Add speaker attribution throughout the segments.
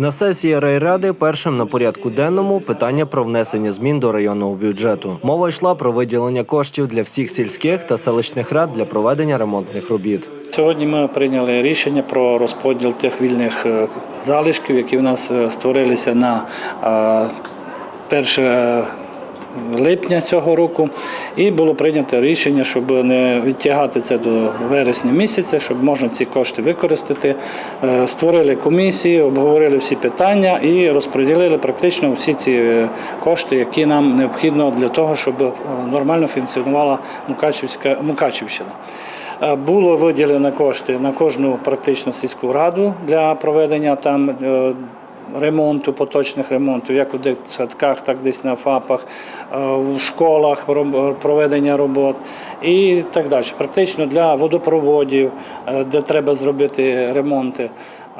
Speaker 1: На сесії райради першим на порядку денному питання про внесення змін до районного бюджету. Мова йшла про виділення коштів для всіх сільських та селищних рад для проведення ремонтних робіт.
Speaker 2: Сьогодні ми прийняли рішення про розподіл тих вільних е, залишків, які в нас е, створилися на е, 1 липня цього року. І було прийнято рішення, щоб не відтягати це до вересня місяця, щоб можна ці кошти використати. Е, Створили комісії, обговорили всі питання і розподілили практично всі ці е, кошти, які нам необхідно для того, щоб е, нормально функціонувала Мукачівська Мукачівщина. Було виділено кошти на кожну практично сільську раду для проведення там ремонту, поточних ремонтів, як у дитсадках, так десь на ФАПах, е, в школах проведення робот і так далі. Практично для водопроводів, е, де треба зробити ремонти.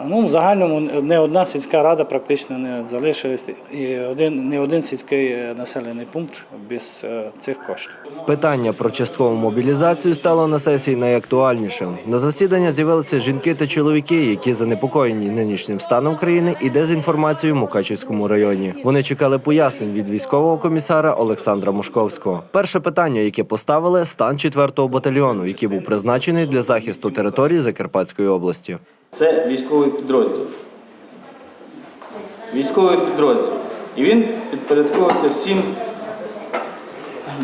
Speaker 2: Ну, в загальному не одна сільська рада практично не залишилась, і один, не один сільський е, населений пункт без е, цих коштів.
Speaker 1: Питання про часткову мобілізацію стало на сесії найактуальнішим. На засідання з'явилися жінки та чоловіки, які занепокоєні нинішнім станом країни і дезінформацією в Мукачівському районі. Вони чекали пояснень від військового комісара Олександра Мошковського. Перше питання, яке поставили, стан 4-го батальйону, який був призначений для захисту території Закарпатської області.
Speaker 3: Це військовий підрозділ. Військовий підрозділ. І він підпорядковується всім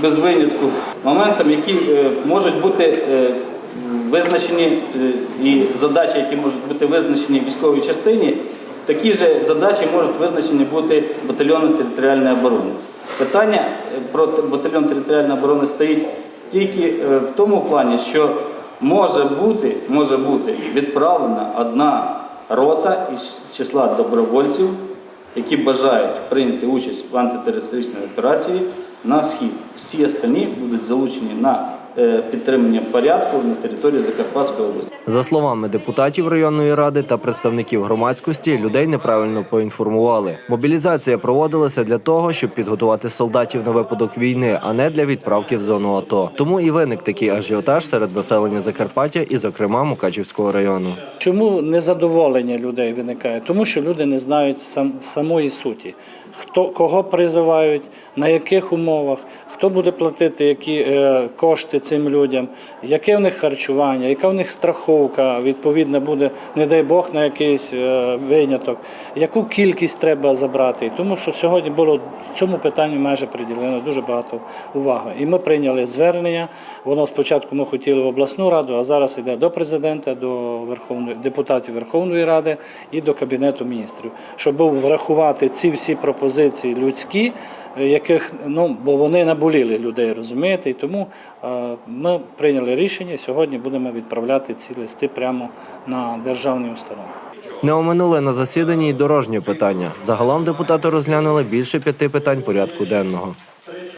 Speaker 3: без винятку моментам, які е, можуть бути е, визначені, е, і задачі, які можуть бути визначені в військовій частині, такі ж задачі можуть визначені бути батальйоном територіальної оборони. Питання про батальйон територіальної оборони стоїть тільки в тому плані, що може бути, може бути відправлена одна рота із числа добровольців, які бажають прийняти участь в антитерористичній операції на схід. Всі остальні будуть залучені на підтримання порядку на території Закарпатської області.
Speaker 1: За словами депутатів районної ради та представників громадськості, людей неправильно поінформували. Мобілізація проводилася для того, щоб підготувати солдатів на випадок війни, а не для відправки в зону АТО. Тому і виник такий ажіотаж серед населення Закарпаття і, зокрема, Мукачівського району.
Speaker 2: Чому незадоволення людей виникає? Тому що люди не знають сам, самої суті. Хто кого призивають, на яких умовах, хто буде платити які е, кошти цим людям, яке в них харчування, яка в них страховка, відповідно буде, не дай Бог, на якийсь е, виняток, яку кількість треба забрати. Тому що сьогодні було цьому питанню майже приділено дуже багато уваги. І ми прийняли звернення. Воно спочатку ми хотіли в обласну раду, а зараз йде до президента, до Верховної депутатів Верховної Ради і до Кабінету міністрів, щоб врахувати ці всі пропозиції людські, яких ну бо вони наболіли людей, розумієте, і тому е, ми прийняли рішення. Сьогодні будемо відправляти ці листи прямо на державні установи.
Speaker 1: Не оминули на засіданні й дорожнє питання. Загалом депутати розглянули більше п'яти питань порядку денного.